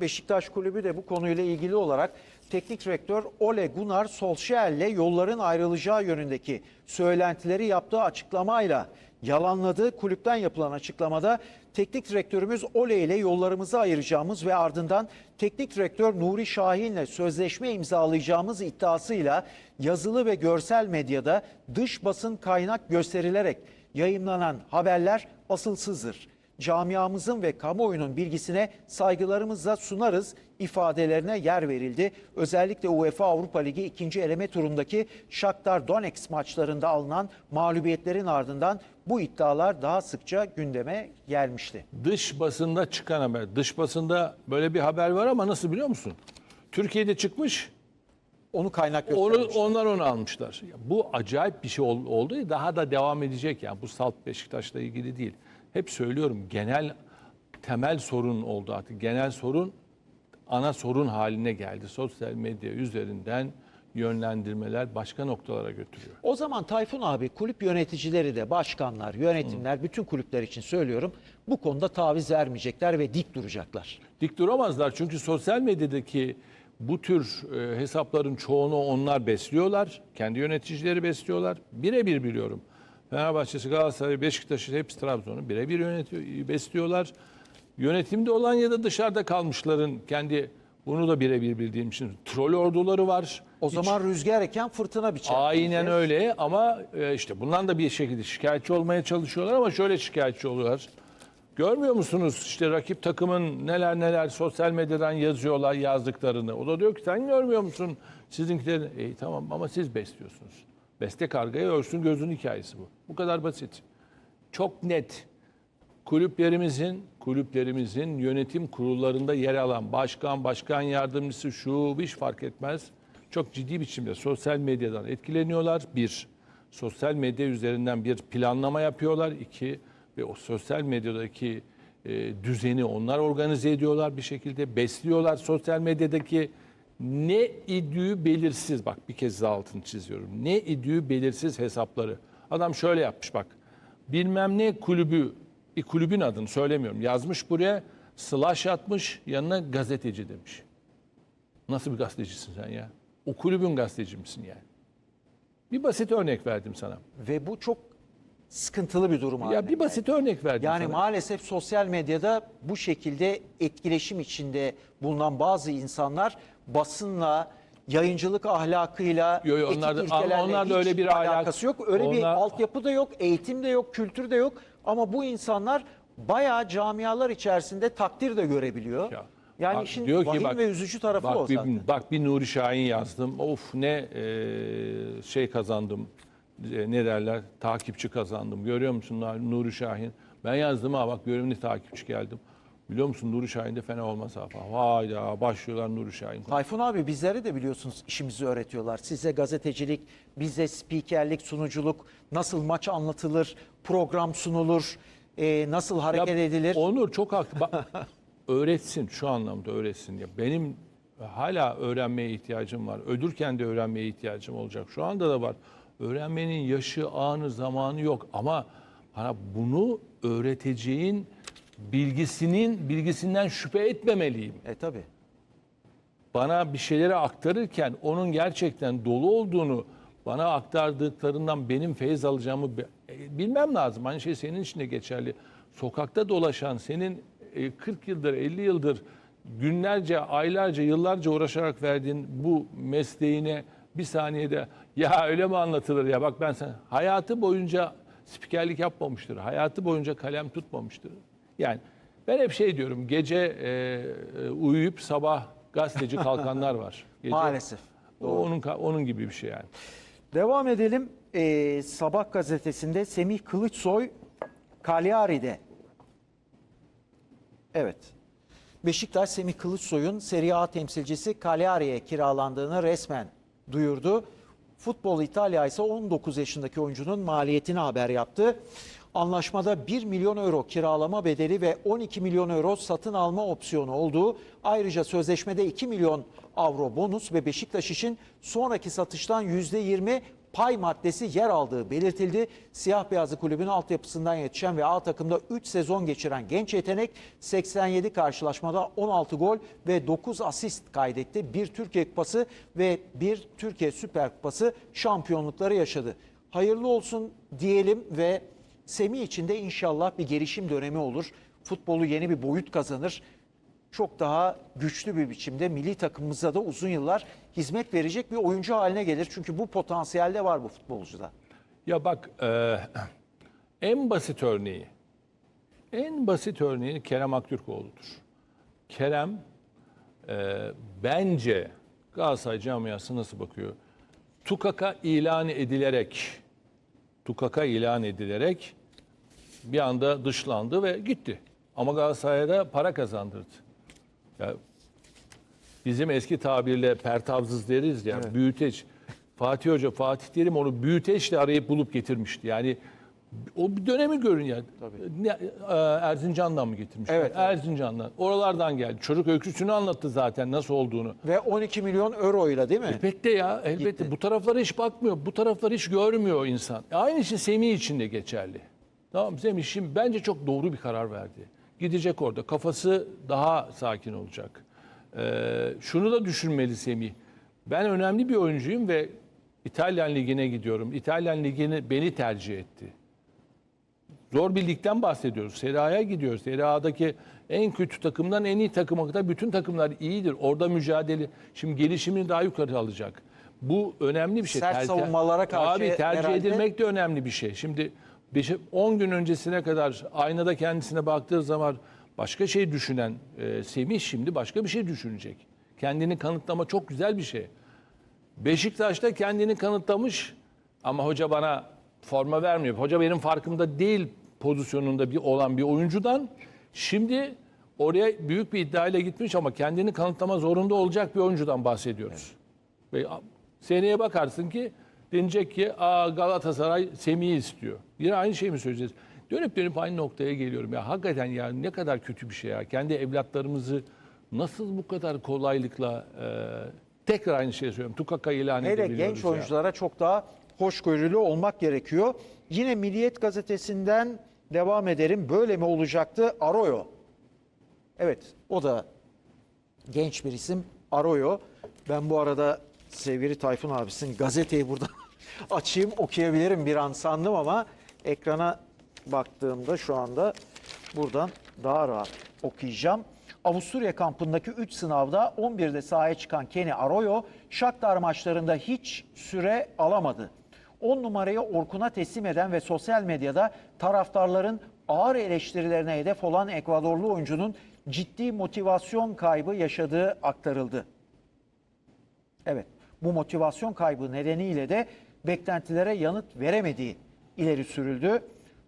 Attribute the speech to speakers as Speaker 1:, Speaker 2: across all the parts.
Speaker 1: Beşiktaş Kulübü de bu konuyla ilgili olarak teknik direktör Ole Gunnar Solskjaer'le yolların ayrılacağı yönündeki söylentileri yaptığı açıklamayla yalanladı. Kulüpten yapılan açıklamada teknik direktörümüz Ole ile yollarımızı ayıracağımız ve ardından teknik direktör Nuri Şahin'le sözleşme imzalayacağımız iddiasıyla yazılı ve görsel medyada dış basın kaynak gösterilerek yayımlanan haberler asılsızdır camiamızın ve kamuoyunun bilgisine saygılarımızla sunarız ifadelerine yer verildi. Özellikle UEFA Avrupa Ligi ikinci eleme turundaki Shakhtar Donetsk maçlarında alınan mağlubiyetlerin ardından bu iddialar daha sıkça gündeme gelmişti.
Speaker 2: Dış basında çıkan haber. Dış basında böyle bir haber var ama nasıl biliyor musun? Türkiye'de çıkmış,
Speaker 1: Onu kaynak
Speaker 2: onu, onlar onu almışlar. Bu acayip bir şey ol- oldu. Daha da devam edecek yani. Bu Salt Beşiktaş'la ilgili değil. Hep söylüyorum genel temel sorun oldu artık. Genel sorun ana sorun haline geldi. Sosyal medya üzerinden yönlendirmeler başka noktalara götürüyor.
Speaker 1: O zaman Tayfun abi kulüp yöneticileri de başkanlar, yönetimler bütün kulüpler için söylüyorum bu konuda taviz vermeyecekler ve dik duracaklar.
Speaker 2: Dik duramazlar çünkü sosyal medyadaki bu tür e, hesapların çoğunu onlar besliyorlar. Kendi yöneticileri besliyorlar. Birebir biliyorum. Fenerbahçe'si, Galatasaray, Beşiktaş'ı hepsi Trabzon'u birebir yönetiyor, besliyorlar. Yönetimde olan ya da dışarıda kalmışların kendi bunu da birebir bildiğim için troll orduları var.
Speaker 1: O zaman rüzgar eken fırtına biçer.
Speaker 2: Aynen öyle ama e, işte bundan da bir şekilde şikayetçi olmaya çalışıyorlar ama şöyle şikayetçi oluyorlar. Görmüyor musunuz işte rakip takımın neler neler sosyal medyadan yazıyorlar yazdıklarını. O da diyor ki sen görmüyor musun sizinkilerin? İyi tamam ama siz besliyorsunuz. Beste kargayı örsün gözün hikayesi bu. Bu kadar basit. Çok net. Kulüplerimizin kulüplerimizin yönetim kurullarında yer alan başkan, başkan yardımcısı şu hiç fark etmez. Çok ciddi biçimde sosyal medyadan etkileniyorlar. Bir, sosyal medya üzerinden bir planlama yapıyorlar. İki, ve o sosyal medyadaki e, düzeni onlar organize ediyorlar bir şekilde. Besliyorlar sosyal medyadaki ne idüğü belirsiz. Bak bir kez daha altını çiziyorum. Ne idüğü belirsiz hesapları. Adam şöyle yapmış bak. Bilmem ne kulübü bir kulübün adını söylemiyorum. Yazmış buraya slash atmış yanına gazeteci demiş. Nasıl bir gazetecisin sen ya? O kulübün gazeteci misin yani? Bir basit örnek verdim sana.
Speaker 1: Ve bu çok sıkıntılı bir durum
Speaker 2: Ya bir basit örnek verdim
Speaker 1: Yani
Speaker 2: sana.
Speaker 1: maalesef sosyal medyada bu şekilde etkileşim içinde bulunan bazı insanlar basınla, yayıncılık ahlakıyla,
Speaker 2: Yo, yo,
Speaker 1: etik
Speaker 2: onlar da-
Speaker 1: ilkelerle
Speaker 2: onlar da öyle bir ahlak-
Speaker 1: alakası yok. Öyle bir
Speaker 2: onlar-
Speaker 1: altyapı da yok, eğitim de yok, kültür de yok. Ama bu insanlar bayağı camialar içerisinde takdir de görebiliyor.
Speaker 2: Ya,
Speaker 1: yani
Speaker 2: bak,
Speaker 1: işin
Speaker 2: diyor ki bak-
Speaker 1: ve üzücü tarafı
Speaker 2: bak
Speaker 1: o
Speaker 2: bir,
Speaker 1: zaten.
Speaker 2: Bak bir Nuri Şahin yazdım. Of ne e, şey kazandım. E, ne derler? Takipçi kazandım. Görüyor musun Nuri Şahin? Ben yazdım ha bak görevli takipçi geldim. Biliyor musun Nuri Şahin de fena olmaz ha falan. Hayda başlıyorlar Nuri Şahin.
Speaker 1: Tayfun abi bizlere de biliyorsunuz işimizi öğretiyorlar. Size gazetecilik, bize spikerlik, sunuculuk, nasıl maç anlatılır, program sunulur, e, nasıl hareket
Speaker 2: Ya,
Speaker 1: edilir.
Speaker 2: Onur çok haklı. Bak, öğretsin şu anlamda öğretsin. Ya benim hala öğrenmeye ihtiyacım var. Ölürken de öğrenmeye ihtiyacım olacak. Şu anda da var. Öğrenmenin yaşı, anı, zamanı yok ama bana bunu öğreteceğin bilgisinin bilgisinden şüphe etmemeliyim.
Speaker 1: E tabi.
Speaker 2: Bana bir şeyleri aktarırken onun gerçekten dolu olduğunu bana aktardıklarından benim feyiz alacağımı e, bilmem lazım. Aynı şey senin için de geçerli. Sokakta dolaşan senin e, 40 yıldır 50 yıldır günlerce, aylarca, yıllarca uğraşarak verdiğin bu mesleğine bir saniyede ya öyle mi anlatılır ya bak ben sen hayatı boyunca spikerlik yapmamıştır. Hayatı boyunca kalem tutmamıştır. Yani ben hep şey diyorum gece e, e, uyuyup sabah gazeteci kalkanlar var. Gece,
Speaker 1: Maalesef.
Speaker 2: O onun onun gibi bir şey yani.
Speaker 1: Devam edelim. E, Sabah gazetesinde Semih Kılıçsoy Cagliari'de. Evet. Beşiktaş Semih Kılıçsoy'un Serie A temsilcisi Cagliari'ye kiralandığını resmen duyurdu. Futbol İtalya ise 19 yaşındaki oyuncunun maliyetini haber yaptı. Anlaşmada 1 milyon euro kiralama bedeli ve 12 milyon euro satın alma opsiyonu olduğu, ayrıca sözleşmede 2 milyon avro bonus ve Beşiktaş için sonraki satıştan %20 pay maddesi yer aldığı belirtildi. Siyah Beyazlı Kulübün altyapısından yetişen ve A takımda 3 sezon geçiren genç yetenek 87 karşılaşmada 16 gol ve 9 asist kaydetti. Bir Türkiye Kupası ve bir Türkiye Süper Kupası şampiyonlukları yaşadı. Hayırlı olsun diyelim ve Semih için de inşallah bir gelişim dönemi olur. Futbolu yeni bir boyut kazanır. Çok daha güçlü bir biçimde milli takımımıza da uzun yıllar hizmet verecek bir oyuncu haline gelir. Çünkü bu potansiyelde var bu futbolcuda.
Speaker 2: Ya bak e, en basit örneği, en basit örneği Kerem Aktürkoğlu'dur. Kerem e, bence Galatasaray camiası nasıl bakıyor? Tukaka ilan edilerek, Tukaka ilan edilerek bir anda dışlandı ve gitti. Ama Galatasaray'a da para kazandırdı. Ya bizim eski tabirle pertavsız deriz ya büyüteç. Fatih Hoca, Fatih Terim onu büyüteçle arayıp bulup getirmişti. Yani o bir dönemi görün ya. Ne, e, Erzincan'dan mı getirmiş?
Speaker 1: Evet, evet.
Speaker 2: Erzincan'dan. Oralardan geldi. Çocuk öyküsünü anlattı zaten nasıl olduğunu.
Speaker 1: Ve 12 milyon euro ile değil mi?
Speaker 2: Elbette ya, elbette.
Speaker 1: Gitti.
Speaker 2: Bu taraflara hiç bakmıyor. Bu tarafları hiç görmüyor insan. Aynı şey Semih için de geçerli. Tamam Semih şimdi bence çok doğru bir karar verdi. Gidecek orada. Kafası daha sakin olacak. Ee, şunu da düşünmeli Semih. Ben önemli bir oyuncuyum ve İtalyan Ligi'ne gidiyorum. İtalyan Ligi'ni beni tercih etti. Zor bir ligden bahsediyoruz. Serie A'ya gidiyoruz. Serie A'daki en kötü takımdan en iyi takıma kadar bütün takımlar iyidir. Orada mücadele, şimdi gelişimini daha yukarı alacak. Bu önemli bir şey.
Speaker 1: Sert
Speaker 2: Ter-
Speaker 1: savunmalara karşı
Speaker 2: Abi tercih
Speaker 1: herhalde-
Speaker 2: edilmek de önemli bir şey. Şimdi 10 gün öncesine kadar aynada kendisine baktığı zaman başka şey düşünen e, Semih şimdi başka bir şey düşünecek. Kendini kanıtlama çok güzel bir şey. Beşiktaş'ta kendini kanıtlamış ama hoca bana forma vermiyor. Hoca benim farkımda değil pozisyonunda bir olan bir oyuncudan şimdi oraya büyük bir iddiayla gitmiş ama kendini kanıtlama zorunda olacak bir oyuncudan bahsediyoruz. Ve a- seneye bakarsın ki denecek ki Aa, Galatasaray Semih'i istiyor. Yine aynı şeyi mi söyleyeceğiz? Dönüp dönüp aynı noktaya geliyorum. Ya hakikaten ya ne kadar kötü bir şey ya. Kendi evlatlarımızı nasıl bu kadar kolaylıkla e, tekrar aynı şeyi söylüyorum. Tukaka ilan
Speaker 1: Hele
Speaker 2: edebiliyoruz
Speaker 1: genç
Speaker 2: ya.
Speaker 1: oyunculara çok daha hoşgörülü olmak gerekiyor. Yine Milliyet gazetesinden devam ederim. Böyle mi olacaktı? Arroyo. Evet o da genç bir isim Arroyo. Ben bu arada sevgili Tayfun abisin gazeteyi burada açayım okuyabilirim bir an sandım ama ekrana baktığımda şu anda buradan daha rahat okuyacağım. Avusturya kampındaki 3 sınavda 11'de sahaya çıkan Kenny Arroyo Shakhtar maçlarında hiç süre alamadı. 10 numarayı Orkun'a teslim eden ve sosyal medyada taraftarların ağır eleştirilerine hedef olan Ekvadorlu oyuncunun ciddi motivasyon kaybı yaşadığı aktarıldı. Evet, bu motivasyon kaybı nedeniyle de beklentilere yanıt veremediği ileri sürüldü.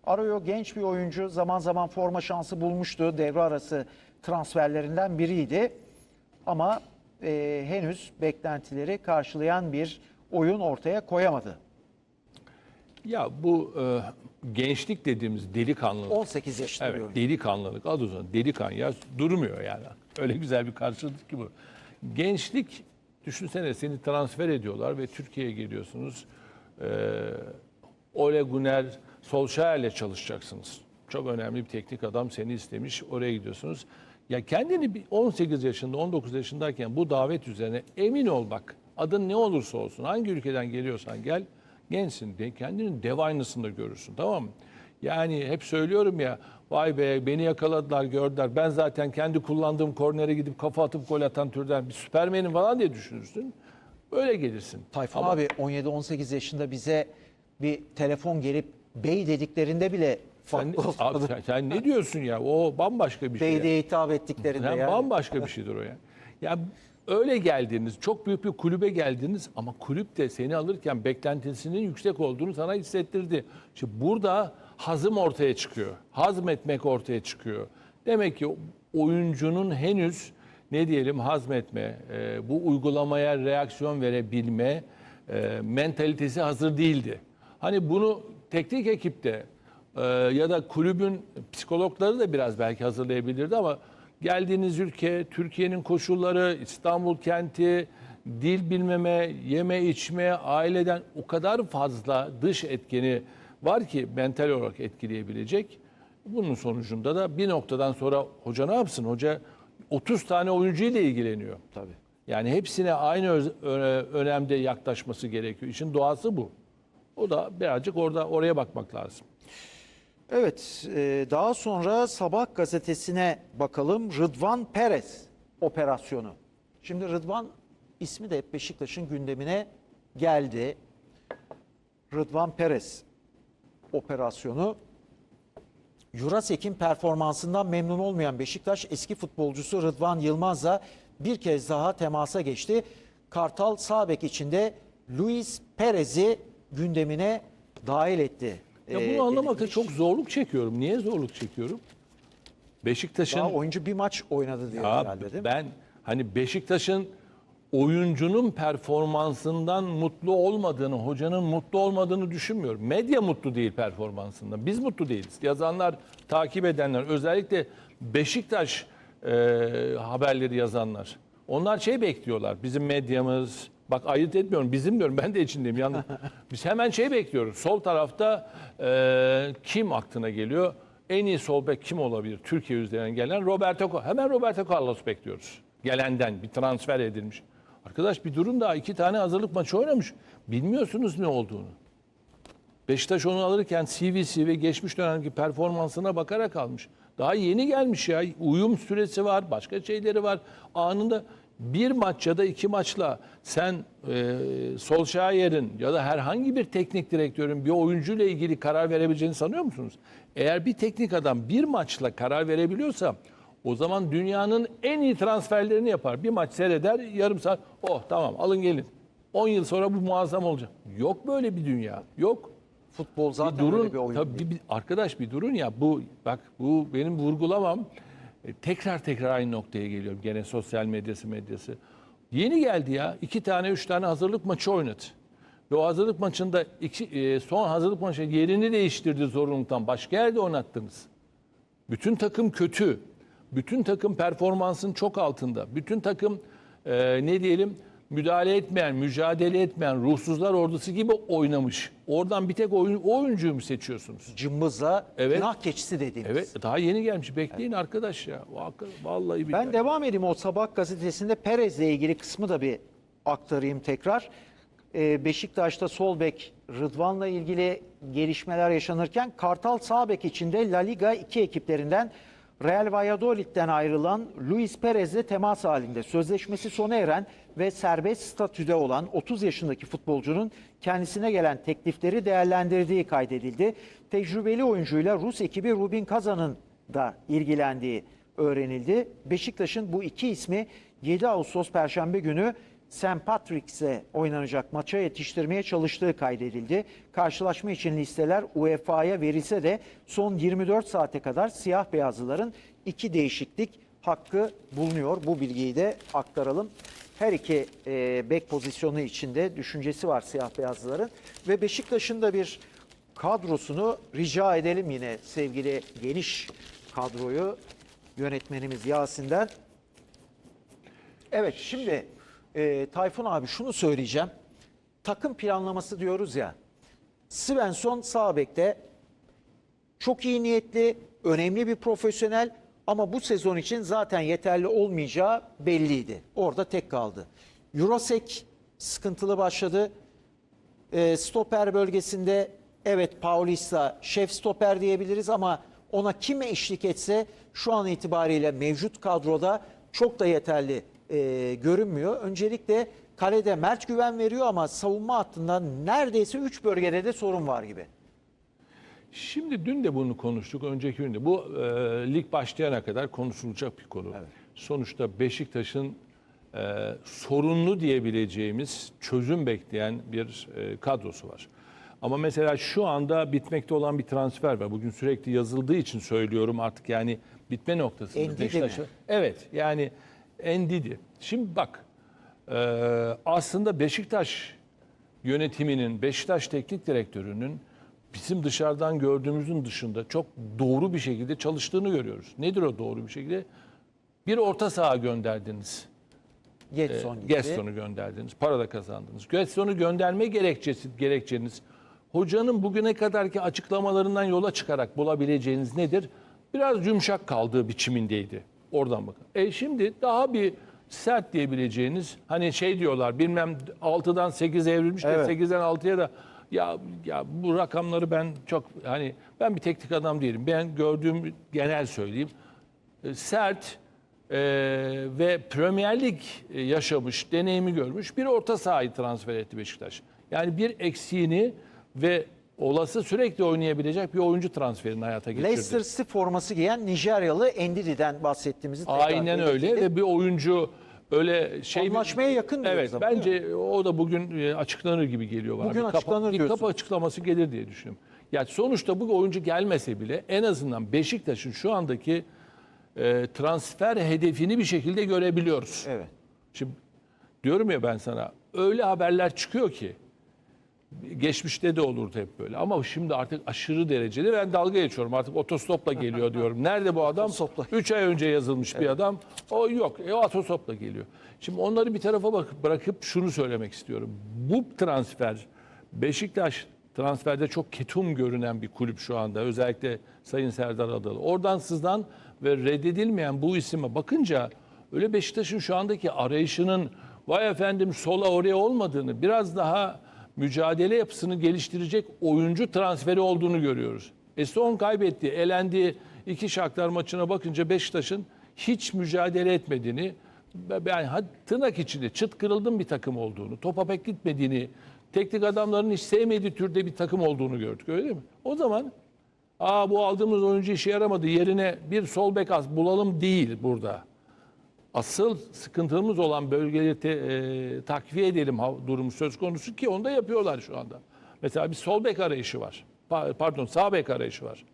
Speaker 1: Arroyo genç bir oyuncu, zaman zaman forma şansı bulmuştu. Devre arası transferlerinden biriydi. Ama e, henüz beklentileri karşılayan bir oyun ortaya koyamadı.
Speaker 2: Ya bu e, gençlik dediğimiz delikanlılık.
Speaker 1: 18 yaşında bir
Speaker 2: Evet,
Speaker 1: oyuncu.
Speaker 2: delikanlılık adı uzun. Delikan ya durmuyor yani. Öyle güzel bir karşılık ki bu. Gençlik düşünsene seni transfer ediyorlar ve Türkiye'ye geliyorsunuz. Ee, Ole Gunnar Solskjaer'le çalışacaksınız. Çok önemli bir teknik adam seni istemiş. Oraya gidiyorsunuz. Ya kendini bir 18 yaşında, 19 yaşındayken bu davet üzerine emin ol bak. Adın ne olursa olsun, hangi ülkeden geliyorsan gel, gençsin de kendini dev aynasında görürsün tamam mı? Yani hep söylüyorum ya vay be beni yakaladılar gördüler. Ben zaten kendi kullandığım kornere gidip kafa atıp gol atan türden bir süpermenim falan diye düşünürsün. Öyle gelirsin.
Speaker 1: Tayfun
Speaker 2: Ama
Speaker 1: abi 17-18 yaşında bize bir telefon gelip bey dediklerinde bile
Speaker 2: sen, abi sen, sen ne diyorsun ya? O bambaşka bir şey.
Speaker 1: Bey diye hitap ettiklerinde
Speaker 2: Yani
Speaker 1: yani.
Speaker 2: bambaşka bir şeydir o ya. Ya öyle geldiniz, çok büyük bir kulübe geldiniz ama kulüp de seni alırken beklentisinin yüksek olduğunu sana hissettirdi. Şimdi burada hazım ortaya çıkıyor. Hazmetmek ortaya çıkıyor. Demek ki oyuncunun henüz ne diyelim hazmetme, e, bu uygulamaya reaksiyon verebilme e, mentalitesi hazır değildi. Hani bunu teknik ekipte ee, ya da kulübün psikologları da biraz belki hazırlayabilirdi ama geldiğiniz ülke, Türkiye'nin koşulları, İstanbul kenti, dil bilmeme, yeme içme, aileden o kadar fazla dış etkeni var ki mental olarak etkileyebilecek. Bunun sonucunda da bir noktadan sonra hoca ne yapsın? Hoca 30 tane oyuncuyla ilgileniyor.
Speaker 1: Tabii.
Speaker 2: Yani hepsine aynı öz- önemde yaklaşması gerekiyor. İşin doğası bu. O da birazcık orada oraya bakmak lazım.
Speaker 1: Evet, e, daha sonra Sabah gazetesine bakalım. Rıdvan Perez operasyonu. Şimdi Rıdvan ismi de hep Beşiktaş'ın gündemine geldi. Rıdvan Perez operasyonu. Jurasek'in performansından memnun olmayan Beşiktaş eski futbolcusu Rıdvan Yılmaz'la bir kez daha temasa geçti. Kartal Sağbek içinde Luis Perez'i gündemine dahil etti.
Speaker 2: Ya
Speaker 1: Ee,
Speaker 2: bunu anlamakta
Speaker 1: edilmiş.
Speaker 2: çok zorluk çekiyorum. Niye zorluk çekiyorum? Beşiktaş'ın
Speaker 1: Daha oyuncu bir maç oynadı diye
Speaker 2: Ya
Speaker 1: herhalde değil mi?
Speaker 2: ben hani Beşiktaş'ın oyuncunun performansından mutlu olmadığını, hocanın mutlu olmadığını düşünmüyorum. Medya mutlu değil performansından. Biz mutlu değiliz. Yazanlar, takip edenler, özellikle Beşiktaş e, haberleri yazanlar. Onlar şey bekliyorlar. Bizim medyamız, bak ayırt etmiyorum. Bizim diyorum ben de içindeyim. Yalnız biz hemen şey bekliyoruz. Sol tarafta e, kim aklına geliyor? En iyi sol bek kim olabilir? Türkiye üzerinden gelen Roberto Carlos. Hemen Roberto Carlos bekliyoruz. Gelenden bir transfer edilmiş. Arkadaş bir durun daha iki tane hazırlık maçı oynamış. Bilmiyorsunuz ne olduğunu. Beşiktaş onu alırken CVC ve geçmiş dönemki performansına bakarak almış. Daha yeni gelmiş ya. Uyum süresi var, başka şeyleri var. Anında bir maç ya da iki maçla sen e, Solskjaer'in ya da herhangi bir teknik direktörün bir oyuncuyla ilgili karar verebileceğini sanıyor musunuz? Eğer bir teknik adam bir maçla karar verebiliyorsa o zaman dünyanın en iyi transferlerini yapar. Bir maç seyreder, yarım saat, oh tamam alın gelin. 10 yıl sonra bu muazzam olacak. Yok böyle bir dünya. Yok.
Speaker 1: Futbol zaten
Speaker 2: bir durun.
Speaker 1: öyle bir oyun.
Speaker 2: tabii bir- bir- arkadaş bir durun ya. Bu bak bu benim vurgulamam. E, tekrar tekrar aynı noktaya geliyorum. Gene sosyal medyası medyası. Yeni geldi ya. iki tane üç tane hazırlık maçı oynadı. Ve o hazırlık maçında iki, e, son hazırlık maçı yerini değiştirdi zorunluluktan. Başka yerde oynattınız. Bütün takım kötü. Bütün takım performansın çok altında. Bütün takım e, ne diyelim müdahale etmeyen, mücadele etmeyen ruhsuzlar ordusu gibi oynamış. Oradan bir tek oyun, o oyuncuyu mu seçiyorsunuz?
Speaker 1: Cımbızla
Speaker 2: Evet.
Speaker 1: günah keçisi dediğimiz.
Speaker 2: Evet daha yeni gelmiş. Bekleyin arkadaş ya. Vallahi billahi.
Speaker 1: Ben devam edeyim o Sabah gazetesinde Perez'le ilgili kısmı da bir aktarayım tekrar. Ee, Beşiktaş'ta sol bek Rıdvan'la ilgili gelişmeler yaşanırken Kartal sağ bek içinde La Liga iki ekiplerinden Real Valladolid'den ayrılan Luis Perez'le temas halinde. Sözleşmesi sona eren ve serbest statüde olan 30 yaşındaki futbolcunun kendisine gelen teklifleri değerlendirdiği kaydedildi. Tecrübeli oyuncuyla Rus ekibi Rubin Kazan'ın da ilgilendiği öğrenildi. Beşiktaş'ın bu iki ismi 7 Ağustos Perşembe günü St. Patrick's'e oynanacak maça yetiştirmeye çalıştığı kaydedildi. Karşılaşma için listeler UEFA'ya verilse de son 24 saate kadar siyah beyazlıların iki değişiklik hakkı bulunuyor. Bu bilgiyi de aktaralım. Her iki e, bek pozisyonu içinde düşüncesi var siyah beyazlıların ve Beşiktaş'ın da bir kadrosunu rica edelim yine sevgili geniş kadroyu yönetmenimiz Yasin'den. Evet şimdi e, Tayfun abi şunu söyleyeceğim. Takım planlaması diyoruz ya. Svensson sağ bekte çok iyi niyetli, önemli bir profesyonel ama bu sezon için zaten yeterli olmayacağı belliydi. Orada tek kaldı. Eurosek sıkıntılı başladı. E, stoper bölgesinde evet Paulista şef stoper diyebiliriz ama ona kim eşlik etse şu an itibariyle mevcut kadroda çok da yeterli e, görünmüyor. Öncelikle kalede Mert güven veriyor ama savunma hattından neredeyse 3 bölgede de sorun var gibi.
Speaker 2: Şimdi dün de bunu konuştuk, önceki gün de. Bu e, lig başlayana kadar konuşulacak bir konu. Sonuçta Beşiktaş'ın e, sorunlu diyebileceğimiz çözüm bekleyen bir e, kadrosu var. Ama mesela şu anda bitmekte olan bir transfer var. Bugün sürekli yazıldığı için söylüyorum artık yani bitme noktasında.
Speaker 1: Mi?
Speaker 2: Evet yani Endidi. Şimdi bak e, aslında Beşiktaş yönetiminin, Beşiktaş teknik direktörünün bizim dışarıdan gördüğümüzün dışında çok doğru bir şekilde çalıştığını görüyoruz. Nedir o doğru bir şekilde? Bir orta saha gönderdiniz.
Speaker 1: Getson
Speaker 2: e,
Speaker 1: gitti.
Speaker 2: Getson'u gönderdiniz. Para da kazandınız. Getson'u gönderme gerekçesi, gerekçeniz hocanın bugüne kadarki açıklamalarından yola çıkarak bulabileceğiniz nedir? Biraz yumuşak kaldığı biçimindeydi. Oradan bakın. E şimdi daha bir sert diyebileceğiniz hani şey diyorlar bilmem 6'dan 8'e evrilmiş de
Speaker 1: Evet.
Speaker 2: 8'den 6'ya da ya ya bu rakamları ben çok hani ben bir teknik adam değilim. Ben gördüğüm genel söyleyeyim. E, Sert e, ve Premier Lig e, yaşamış, deneyimi görmüş bir orta sahayı transfer etti Beşiktaş. Yani bir eksiğini ve olası sürekli oynayabilecek bir oyuncu transferini hayata geçirdi.
Speaker 1: Leicester City forması giyen Nijeryalı Endiri'den bahsettiğimizi
Speaker 2: Aynen öyle ve bir oyuncu öyle şey
Speaker 1: Anlaşmaya yakın diyoruz
Speaker 2: Evet
Speaker 1: ama, değil
Speaker 2: bence o da bugün e, açıklanır gibi geliyor bana.
Speaker 1: Bugün
Speaker 2: bir kapa-
Speaker 1: açıklanır
Speaker 2: bir
Speaker 1: diyorsun.
Speaker 2: kapı açıklaması gelir diye düşünüyorum. Yani sonuçta bu oyuncu gelmese bile en azından Beşiktaş'ın şu andaki e, transfer hedefini bir şekilde görebiliyoruz.
Speaker 1: Evet.
Speaker 2: Şimdi diyorum ya ben sana öyle haberler çıkıyor ki geçmişte de olurdu hep böyle ama şimdi artık aşırı derecede ben dalga geçiyorum artık otostopla geliyor diyorum. Nerede bu adam?
Speaker 1: Otostopla.
Speaker 2: 3 ay önce yazılmış bir adam. O yok. E, o otostopla geliyor. Şimdi onları bir tarafa bak bırakıp şunu söylemek istiyorum. Bu transfer Beşiktaş transferde çok ketum görünen bir kulüp şu anda. Özellikle Sayın Serdar Adalı. Oradan sızdan ve reddedilmeyen bu isime bakınca öyle Beşiktaş'ın şu andaki arayışının vay efendim sola oraya olmadığını biraz daha mücadele yapısını geliştirecek oyuncu transferi olduğunu görüyoruz. E son kaybetti, elendi iki Shakhtar maçına bakınca Beşiktaş'ın hiç mücadele etmediğini, ha- tırnak içinde çıt kırıldım bir takım olduğunu, topa pek gitmediğini, teknik adamların hiç sevmediği türde bir takım olduğunu gördük öyle mi? O zaman aa bu aldığımız oyuncu işe yaramadı yerine bir sol bek az bulalım değil burada asıl sıkıntımız olan bölgeleri te- e, takviye edelim durumu söz konusu ki onu da yapıyorlar şu anda. Mesela bir sol bek arayışı var. Pa- Pardon sağ bek arayışı var.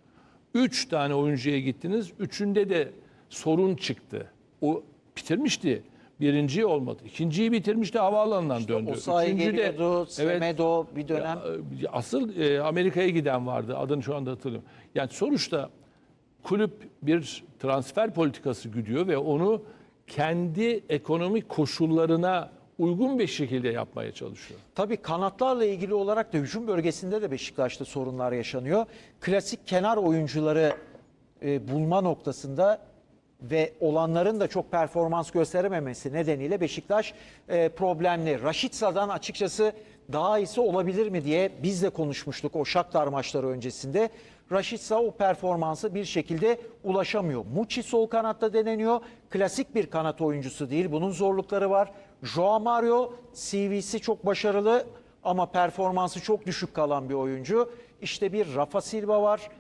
Speaker 2: Üç tane oyuncuya gittiniz. Üçünde de sorun çıktı. O bitirmişti. Birinciyi olmadı. İkinciyi bitirmişti havaalanından döndü.
Speaker 1: O sahaya
Speaker 2: Üçüncü de-
Speaker 1: geliyordu,
Speaker 2: Evet,
Speaker 1: Semedo bir dönem.
Speaker 2: ya, asıl e, Amerika'ya giden vardı. Adını şu anda hatırlıyorum. Yani sonuçta kulüp bir transfer politikası güdüyor ve onu kendi ekonomik koşullarına uygun bir şekilde yapmaya çalışıyor.
Speaker 1: Tabii kanatlarla ilgili olarak da hücum bölgesinde de Beşiktaş'ta sorunlar yaşanıyor. Klasik kenar oyuncuları e, bulma noktasında ve olanların da çok performans gösterememesi nedeniyle Beşiktaş e, problemli. Raşitsa'dan açıkçası daha iyisi olabilir mi diye biz de konuşmuştuk o Shakhtar maçları öncesinde. Raşitsa o performansı bir şekilde ulaşamıyor. Muçi sol kanatta deneniyor. Klasik bir kanat oyuncusu değil. Bunun zorlukları var. Joao Mario CV'si çok başarılı ama performansı çok düşük kalan bir oyuncu. İşte bir Rafa Silva var.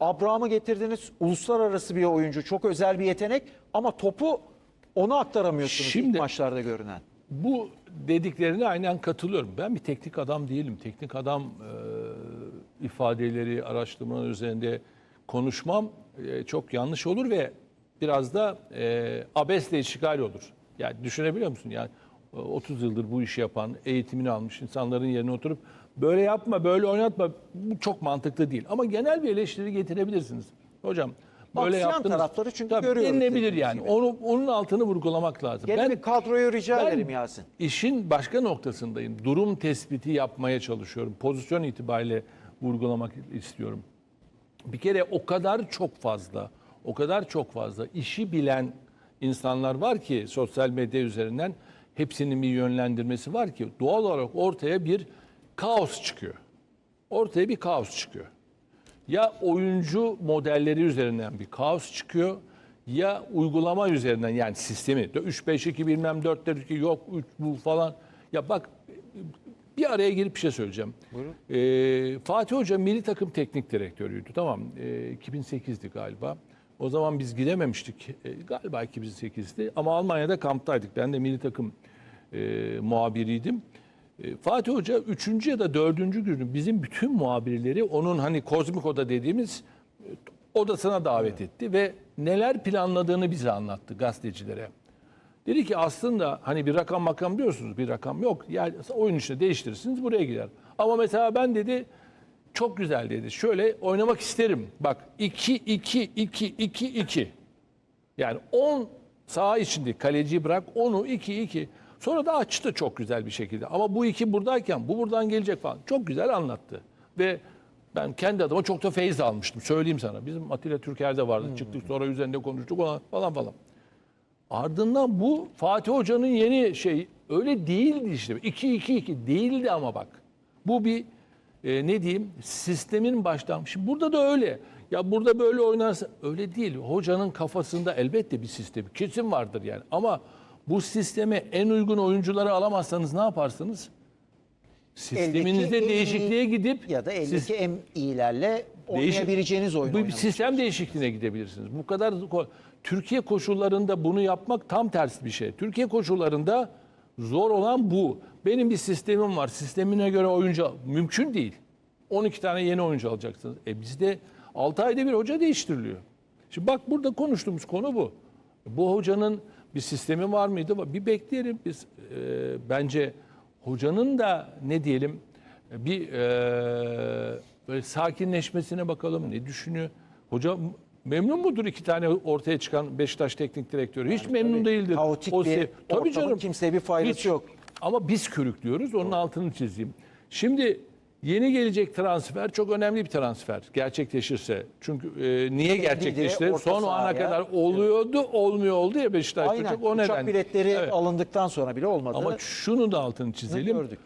Speaker 1: Abraham'ı getirdiniz. Uluslararası bir oyuncu. Çok özel bir yetenek ama topu ona aktaramıyorsunuz
Speaker 2: Şimdi-
Speaker 1: ilk maçlarda görünen.
Speaker 2: Bu dediklerine aynen katılıyorum. Ben bir teknik adam değilim. Teknik adam e, ifadeleri, araştırmalar üzerinde konuşmam e, çok yanlış olur ve biraz da e, abesle işgal olur. Yani düşünebiliyor musun? Yani 30 yıldır bu işi yapan, eğitimini almış insanların yerine oturup böyle yapma, böyle oynatma bu çok mantıklı değil. Ama genel bir eleştiri getirebilirsiniz. Hocam böyle yaptınız.
Speaker 1: tarafları çünkü
Speaker 2: Tabii,
Speaker 1: görüyoruz
Speaker 2: denilebilir yani.
Speaker 1: gibi.
Speaker 2: Onu, onun altını vurgulamak lazım.
Speaker 1: Gene bir kadroyu rica
Speaker 2: ben
Speaker 1: ederim Yasin.
Speaker 2: işin başka noktasındayım. Durum tespiti yapmaya çalışıyorum. Pozisyon itibariyle vurgulamak istiyorum. Bir kere o kadar çok fazla, o kadar çok fazla işi bilen insanlar var ki sosyal medya üzerinden hepsinin bir yönlendirmesi var ki doğal olarak ortaya bir kaos çıkıyor. Ortaya bir kaos çıkıyor. Ya oyuncu modelleri üzerinden bir kaos çıkıyor ya uygulama üzerinden yani sistemi 3-5-2 bilmem 4-4-2 yok 3 bu falan. Ya bak bir araya girip bir şey söyleyeceğim. Ee, Fatih Hoca milli takım teknik direktörüydü tamam ee, 2008'di galiba. O zaman biz gidememiştik Ee, galiba 2008'di ama Almanya'da kamptaydık. Ben de milli takım e, muhabiriydim. E, Fatih Hoca 3. ya da 4. günü bizim bütün muhabirleri onun hani kozmik oda dediğimiz e, odasına davet etti ve neler planladığını bize anlattı gazetecilere. Dedi ki aslında hani bir rakam makam diyorsunuz bir rakam yok. Yani oyun içinde değiştirirsiniz buraya gider. Ama mesela ben dedi çok güzel dedi. Şöyle oynamak isterim. Bak 2 2 2 2 2. Yani 10 Saha içinde kaleciyi bırak onu 2-2. Sonra da açtı çok güzel bir şekilde. Ama bu iki buradayken bu buradan gelecek falan. Çok güzel anlattı. Ve ben kendi adıma çok da feyiz almıştım. Söyleyeyim sana. Bizim Atilla Türker'de vardı. Çıktık sonra üzerinde konuştuk falan falan. falan. Ardından bu Fatih Hoca'nın yeni şey öyle değildi işte. 2-2-2 değildi ama bak. Bu bir e, ne diyeyim sistemin başlangıcı. Şimdi burada da öyle. Ya burada böyle oynarsa öyle değil. Hocanın kafasında elbette bir sistem kesin vardır yani. Ama bu sisteme en uygun oyuncuları alamazsanız ne yaparsınız? Sisteminizde
Speaker 1: Eldeki
Speaker 2: değişikliğe
Speaker 1: iyi
Speaker 2: gidip
Speaker 1: ya da
Speaker 2: siz-
Speaker 1: eldeki en iyilerle oynayabileceğiniz oyun
Speaker 2: bu bir sistem değişikliğine gidebilirsiniz. Bu kadar Türkiye koşullarında bunu yapmak tam tersi bir şey. Türkiye koşullarında zor olan bu. Benim bir sistemim var. Sistemine göre oyuncu mümkün değil. 12 tane yeni oyuncu alacaksınız. E bizde 6 ayda bir hoca değiştiriliyor. Şimdi bak burada konuştuğumuz konu bu. Bu hocanın bir sistemi var mıydı? Bir bekleyelim biz. e, bence hocanın da ne diyelim bir e, böyle sakinleşmesine bakalım. Ne düşünüyor? Hoca memnun mudur iki tane ortaya çıkan Beşiktaş teknik direktörü? Hiç memnun
Speaker 1: tabii,
Speaker 2: değildir.
Speaker 1: kaotik
Speaker 2: O
Speaker 1: bir
Speaker 2: se-
Speaker 1: ortamın kimseye bir faydası
Speaker 2: Hiç.
Speaker 1: yok.
Speaker 2: Ama biz körüklüyoruz. Onun altını çizeyim. Şimdi yeni gelecek transfer çok önemli bir transfer gerçekleşirse. Çünkü e, niye gerçekleşti? Son ana
Speaker 1: sahaya-
Speaker 2: kadar oluyordu, olmuyor oldu ya Beşiktaş'ta.
Speaker 1: Aynen.
Speaker 2: Çok o
Speaker 1: Uçak
Speaker 2: neden.
Speaker 1: biletleri
Speaker 2: Evet.
Speaker 1: alındıktan sonra bile olmadı.
Speaker 2: Ama şunu da altını çizelim.
Speaker 1: gördük.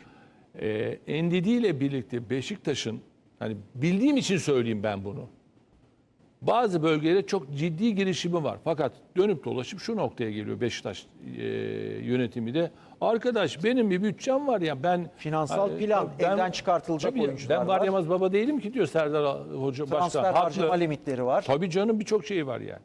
Speaker 2: Ee, Endidi ile birlikte Beşiktaş'ın hani bildiğim için söyleyeyim ben bunu. Bazı bölgelere çok ciddi girişimi var. Fakat dönüp dolaşıp şu noktaya geliyor Beşiktaş e, yönetimi de. Arkadaş benim bir bütçem var ya ben
Speaker 1: Finansal plan, elden çıkartılacak
Speaker 2: Tabii
Speaker 1: oyuncular
Speaker 2: Ben var
Speaker 1: var.
Speaker 2: yamaz baba değilim ki diyor Serdar Hoca
Speaker 1: Transfer
Speaker 2: başta.
Speaker 1: harcama
Speaker 2: Haklı.
Speaker 1: limitleri var.
Speaker 2: Tabii canım birçok şey var yani.